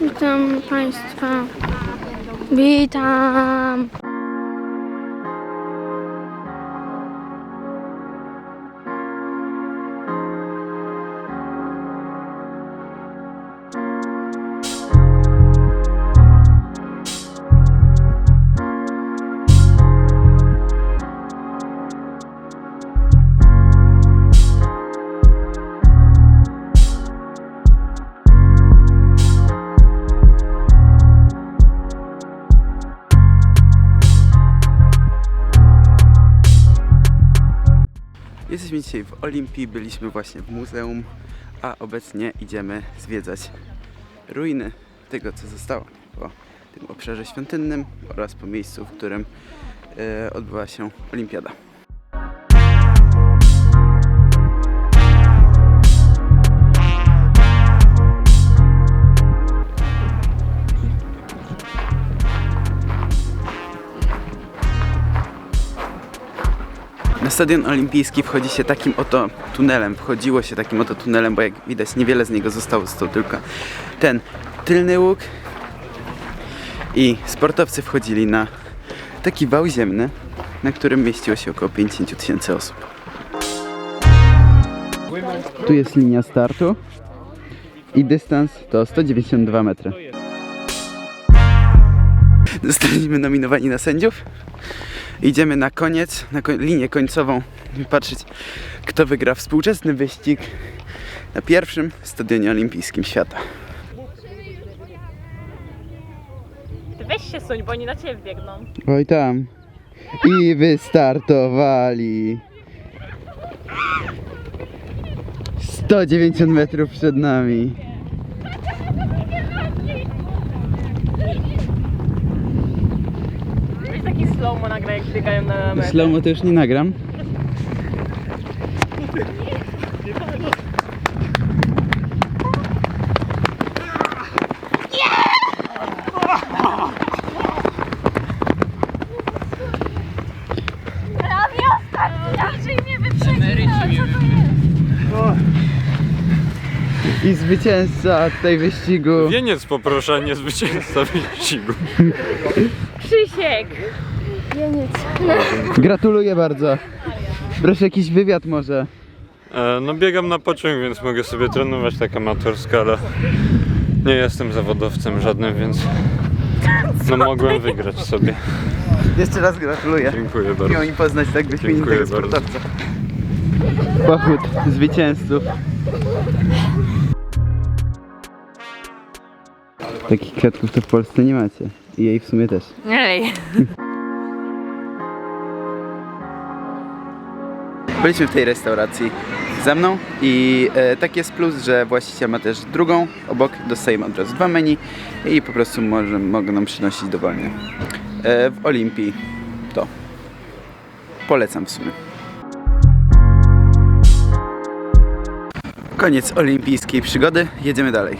Witam Państwa. Witam. Jesteśmy dzisiaj w Olimpii, byliśmy właśnie w muzeum, a obecnie idziemy zwiedzać ruiny tego, co zostało po tym obszarze świątynnym oraz po miejscu, w którym e, odbyła się Olimpiada. Na stadion olimpijski wchodzi się takim oto tunelem. Wchodziło się takim oto tunelem, bo jak widać niewiele z niego zostało. Został tylko ten tylny łuk. I sportowcy wchodzili na taki wał ziemny, na którym mieściło się około 50 tysięcy osób. Tu jest linia startu i dystans to 192 metry. Zostaliśmy nominowani na sędziów. Idziemy na koniec, na koń- linię końcową patrzeć, kto wygra współczesny wyścig na pierwszym stadionie olimpijskim świata. Ty weź się suń, bo oni na ciebie biegną. Oj tam. I wystartowali. 190 metrów przed nami. Weź taki slow-mo nagraj, jak biegają na metę. Slow to już nie nagram. I zwycięzca tej wyścigu. Wieniec poproszę, a nie zwycięzca wyścigu. Krzysiek! Gratuluję bardzo. Proszę jakiś wywiad może. E, no biegam na pociąg, więc mogę sobie trenować tak amatorsko, ale nie jestem zawodowcem żadnym, więc no mogłem wygrać sobie. Jeszcze raz gratuluję. Dziękuję Miło bardzo. mi poznać tak wyśmienitego Dziękuję bardzo. sportowca. Pochód zwycięzców. Takich kwiatków to w Polsce nie macie. I jej w sumie też. Ej. Byliśmy w tej restauracji ze mną i e, tak jest plus, że właściciel ma też drugą obok, dostajemy od razu dwa menu i po prostu może, mogą nam przynosić dowolnie. E, w Olimpii to polecam w sumie. Koniec olimpijskiej przygody, jedziemy dalej.